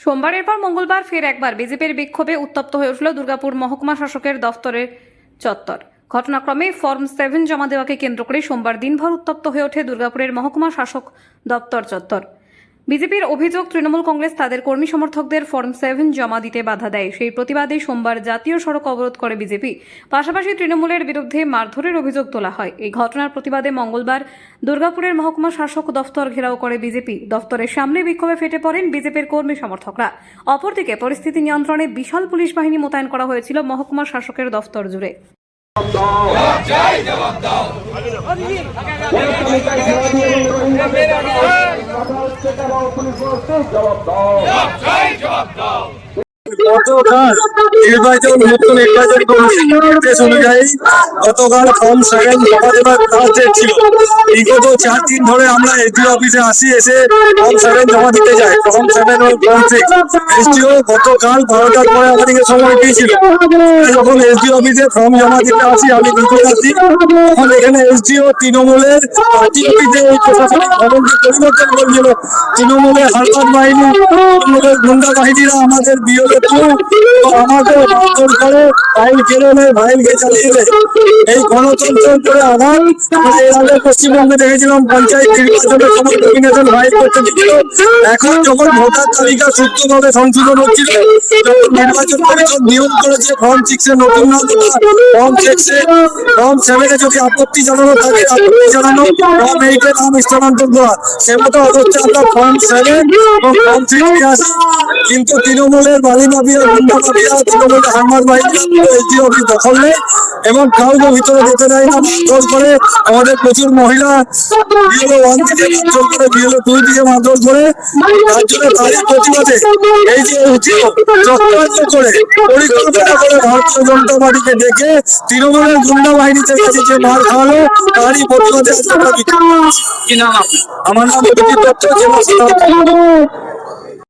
সোমবারের পর মঙ্গলবার ফের একবার বিজেপির বিক্ষোভে উত্তপ্ত হয়ে উঠল দুর্গাপুর মহকুমা শাসকের দফতরের চত্বর। ঘটনাক্রমে ফর্ম সেভেন জমা দেওয়াকে কেন্দ্র করে সোমবার দিনভর উত্তপ্ত হয়ে ওঠে দুর্গাপুরের মহকুমা শাসক দপ্তর চত্বর। বিজেপির অভিযোগ তৃণমূল কংগ্রেস তাদের কর্মী সমর্থকদের ফর্ম সেভেন জমা দিতে বাধা দেয়। সেই প্রতিবাদে সোমবার জাতীয় সড়ক অবরোধ করে বিজেপি। পাশাপাশি তৃণমূলের বিরুদ্ধে মারধরের অভিযোগ তোলা হয়। এই ঘটনার প্রতিবাদে মঙ্গলবার দুর্গাপুরের মহকুমা শাসক দফতর ঘেরাও করে বিজেপি। দফতরের সামনে বিক্ষোভে ফেটে পড়েন বিজেপির কর্মী সমর্থকরা। অপরদিকে পরিস্থিতি নিয়ন্ত্রণে বিশাল পুলিশ বাহিনী মোতায়েন করা হয়েছিল মহকুমা শাসকের দফতর জুড়ে। পুলিশ জবাব দাও। জবাব দাও। গতকাল ফর্ম জমা বিগত চার দিন ধরে আমরা অফিসে আসি এসে জমা দিতে এসডিও গতকাল বারোটার পরে আমাদেরকে সময় দিয়েছিল যখন এসডি অফিসে ফর্ম জমা দিতে আসি আমি দুটো আসি তখন এখানে এসডিও তৃণমূলের অফিসে পরিবর্তন করেছিল তৃণমূলের হারকাত বাহিনী গুন্ডা বাহিনীরা আমাদের বিয়োগে আমাদের মারধর পশ্চিমবঙ্গে দেখেছিলাম, পঞ্চায়েত এখন যখন ভোটার তালিকা সূত্রভাবে সংশোধন হচ্ছিল নিয়ম করেছে, ফর্ম সিক্সে নতুন আপত্তি জানানো থাকে সে মতো অবস্থা আমরা ফর্ম সেভেন এবং কিন্তু তৃণমূলের বালি মাফিয়া গুন্ডা মাফিয়া বাহিনী দখল নেই এবং কাউকে ভিতরে যেতে দেয় না। মারধর করে আমাদের প্রচুর মহিলা বিএলও ওয়ান থেকে মারধর করে বিএলও দুই দিকে মারধর করে তার জন্য তারই প্রতিবাদে এই যে উচিত চক্রান্ত করে পরিকল্পনা করে ভারতীয় জনতা পার্টিকে ডেকে তৃণমূলের গুন্ডা বাহিনীতে কাছে যে মার খাওয়ালো তারই প্রতিবাদে আমরা নাম অভিজিৎ দত্ত জেলা।